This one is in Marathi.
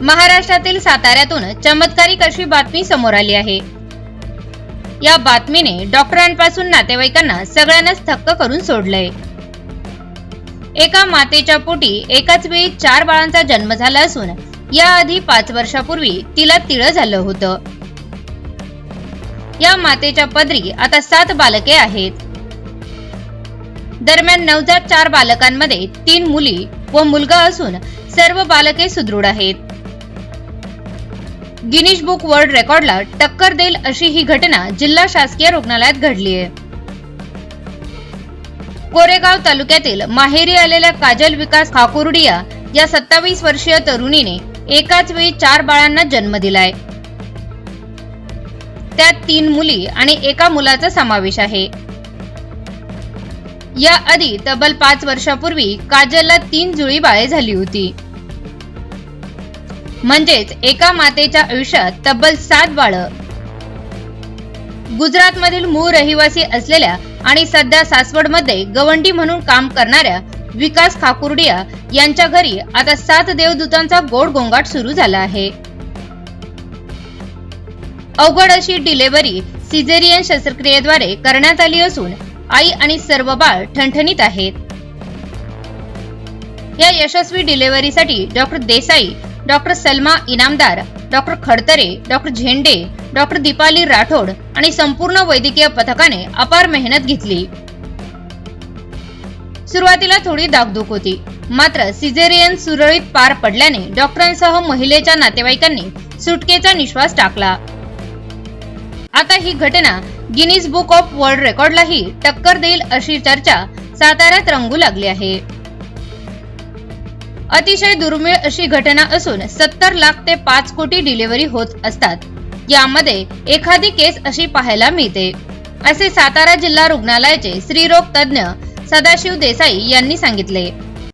महाराष्ट्रातील साताऱ्यातून चमत्कारिक अशी बातमी समोर आली आहे? या बातमीने डॉक्टरांपासून नातेवाईकांना सगळ्यांनाच थक्क करून सोडलंय. एका मातेच्या पोटी एकाच वेळी चार बाळांचा जन्म झाला असून याआधी पाच वर्षापूर्वी तिला तिळ झालं होतं. या मातेच्या पदरी आता सात बालके आहेत. दरम्यान नवजात चार बालकांमध्ये तीन मुली व मुलगा असून सर्व बालके सुदृढ आहेत. गिनीश बुक वर्ल्ड रेकॉर्डला टक्कर देईल अशी ही घटना जिल्हा शासकीय रुग्णालयात घडली आहे. कोरेगाव तालुक्यातील माहेरी आलेल्या काजल विकास खाकुर्डिया या सत्तावीस वर्षीय तरुणीने एकाच वेळी चार बाळांना जन्म दिलाय. त्यात तीन मुली आणि एका मुलाचा समावेश आहे. या आधी तब्बल पाच वर्षापूर्वी काजलला तीन जुळी बाळे झाली होती. म्हणजेच एका मातेच्या आयुष्यात तब्बल सात बाळ. गुजरात मधील मूळ रहिवासी असलेल्या आणि सध्या सासवडमध्ये गवंडी म्हणून काम करणाऱ्या विकास खाकुर्डिया यांच्या घरी आता सात देवदूतांचा गोड गोंगाट सुरू झाला आहे. अवघड अशी डिलेव्हरी सिझेरियन शस्त्रक्रियेद्वारे करण्यात आली असून आई आणि सर्व बाळ ठणठणीत आहेत. या यशस्वी डिलेव्हरीसाठी doctor Desai doctor Salma Inamdar doctor Khadtare doctor Zende doctor Deepali Rathod आणि संपूर्ण वैद्यकीय पथकाने अपार मेहनत घेतली. सुरुवातीला थोडी दागदुख होती. मात्र सिझेरियन सुरळीत पार पडल्याने डॉक्टरांसह महिलेच्या नातेवाईकांनी सुटकेचा निश्वास टाकला. आता ही घटना गिनीज बुक ऑफ वर्ल्ड रेकॉर्डलाही टक्कर देईल अशी चर्चा साताऱ्यात रंगू लागली आहे. अतिशय दुर्मिळ अशी घटना असून सत्तर लाख ते पाच कोटी डिलिव्हरी होत असतात. यामध्ये एखादी केस अशी पाहायला मिळते. असे सातारा जिल्हा रुग्णालयाचे स्त्रीरोग तज्ज्ञ सदाशिव देसाई यांनी सांगितले.